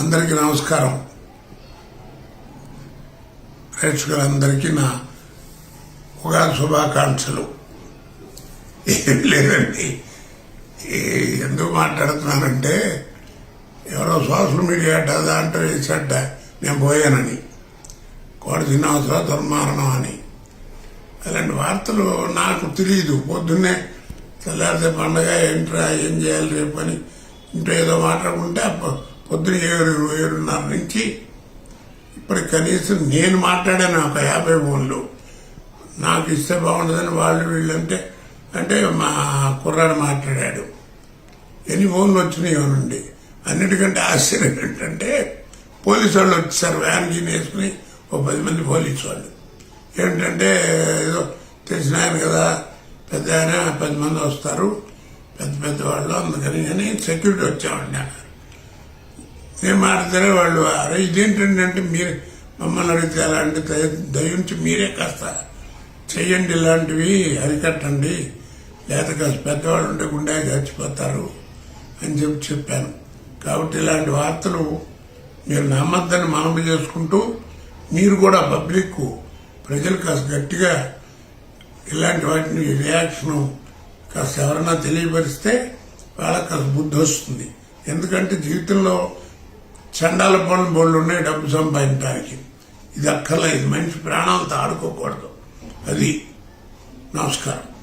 అందరికీ నమస్కారం. ప్రేక్షకులందరికీ నా ఉగాది శుభాకాంక్షలు. ఏమి లేదండి. ఎందుకు మాట్లాడుతున్నానంటే ఎవరో సోషల్ మీడియా అడ్డ దాంట్లో చెడ్డ నేను పోయానని. కోడి తినవసరా దుర్మారణం అని. అలాంటి వార్తలు నాకు తెలియదు పొద్దున్నే తెల్లారితే పండగ ఏంట్రా ఏం చేయాలి రేపు అని ఇంట్లో ఏదో మాట్లాడుకుంటే పొద్దున ఏడు ఏడున్నర నుంచి ఇప్పుడు కనీసం నేను మాట్లాడాను ఒక యాభై ఫోన్లు. నాకు ఇస్తే బాగుంటుందని వాళ్ళు వీళ్ళంటే అంటే మా కుర్రాడు మాట్లాడాడు. ఎన్ని ఫోన్లు వచ్చినాయి నుండి అన్నిటికంటే ఆశ్చర్యం ఏంటంటే పోలీసు వాళ్ళు వచ్చారు వ్యాన్ గీన్ వేసుకుని ఓ పది మంది పోలీసు వాళ్ళు ఏంటంటే ఏదో తెలిసిన ఆయన కదా పెద్ద ఆయన పది మంది వస్తారు. పెద్ద పెద్ద వాళ్ళు అందుకని అని సెక్యూరిటీ వచ్చామండి అన్నారు నేను వాళ్ళు అరే ఇదేంటంటే మీరు మమ్మల్ని అడిగితే అలాంటి అంటే దయ- దయించి మీరే కాస్త చెయ్యండి ఇలాంటివి అరికట్టండి. లేకపోతే కాస్త పెద్దవాళ్ళు ఉంటే గుండె చచ్చిపోతారు అని చెప్పి చెప్పాను. కాబట్టి ఇలాంటి వార్తలు మీరు నమ్మద్దని మనవి చేసుకుంటూ మీరు కూడా పబ్లిక్ ప్రజలు కాస్త గట్టిగా ఇలాంటి వాటిని రియాక్షను కాస్త ఎవరన్నా తెలియపరిస్తే వాళ్ళకి కాస్త బుద్ధి వస్తుంది. ఎందుకంటే జీవితంలో చండాల పనులు బోళ్ళు ఉన్నాయి డబ్బు సంపాదించడానికి ఇది అక్కర్లేదు. మనిషి ప్రాణాలతో ఆడుకోకూడదు. అది నమస్కారం.